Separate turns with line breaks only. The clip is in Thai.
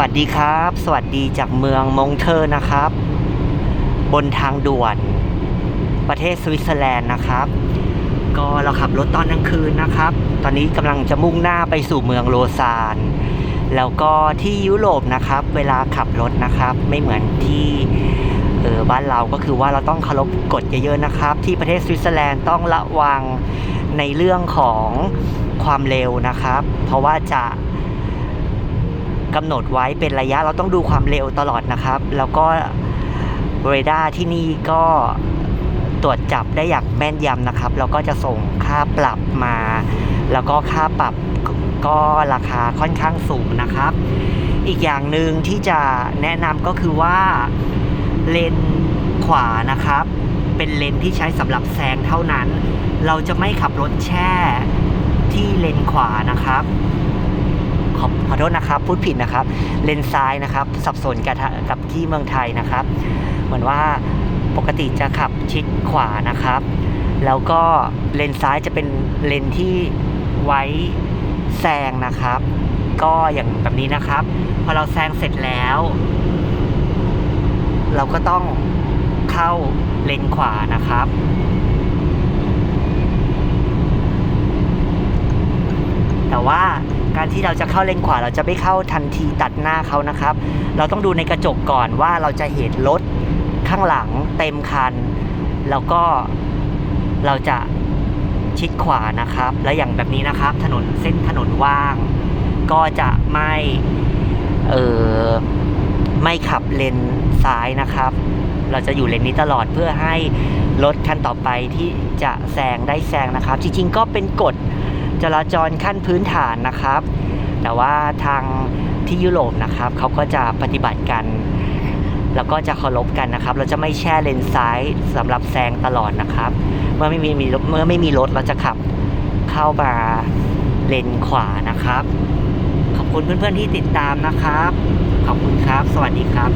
วัสดีครับ สวัสดีจากเมืองมงเทอร์นะครับ บนทางด่วน ประเทศสวิตเซอร์แลนด์นะครับ ก็เราขับรถตอนกลางคืนนะครับ ตอนนี้กำลังจะมุ่งหน้าไปสู่เมืองโลซานแล้วก็ที่ยุโรปนะครับ เวลาขับรถนะครับ ไม่เหมือนที่เออบ้านเราก็คือว่าเราต้องเคารพกฎเยอะๆนะครับ ที่ประเทศสวิตเซอร์แลนด์ต้องระวังในเรื่องของความเร็วนะครับ เพราะว่าจะ กำหนดไว้เป็นระยะเราต้องดูความเร็วตลอดนะครับ แล้วก็เรดาร์ที่นี่ก็ตรวจจับได้อย่างแม่นยำนะครับ แล้วก็จะส่งค่าปรับมา แล้วก็ค่าปรับก็ราคาค่อนข้างสูงนะครับ อีกอย่างหนึ่งที่จะแนะนำก็คือว่าเลนขวานะครับ เป็นเลนที่ใช้สำหรับแซงเท่านั้น เราจะไม่ขับรถแช่ที่เลนขวานะครับ ขอขอโทษนะครับ พูดผิดนะครับ เลนซ้ายนะครับ สับสนกับกับที่เมืองไทยนะครับ เหมือนว่าปกติจะขับชิดขวานะครับ แล้วก็เลนซ้ายจะเป็นเลนที่ไว้แซงนะครับ ก็อย่างแบบนี้นะครับ พอเราแซงเสร็จแล้ว เราก็ต้องเข้าเลนขวานะครับ แต่ ว่าการที่เราจะเข้าเลนขวาเราจะไม่เข้าทันทีตัดหน้าเขานะครับ เราต้องดูในกระจกก่อนว่าเราจะเห็นรถข้างหลังเต็มคัน แล้วก็เราจะชิดขวานะครับ แล้วอย่างแบบนี้นะครับ ถนนเส้นถนนว่าง ก็จะไม่เออไม่ขับเลนซ้ายนะครับ เราจะอยู่เลนนี้ตลอดเพื่อให้รถคันต่อไปที่จะแซงได้แซงนะครับ จริงๆก็เป็นกฎ จราจรขั้นพื้นฐานนะครับ แต่ว่าทางที่ยุโรปนะครับเขาก็จะปฏิบัติกัน แล้วก็จะเคารพกันนะครับ เราจะไม่แช่เลนซ้ายสำหรับแซงตลอดนะครับ เมื่อไม่มีมีเมื่อไม่มีรถเราจะขับเข้ามาเลนขวานะครับ ขอบคุณเพื่อนๆที่ติดตามนะครับ ขอบคุณครับ สวัสดีครับ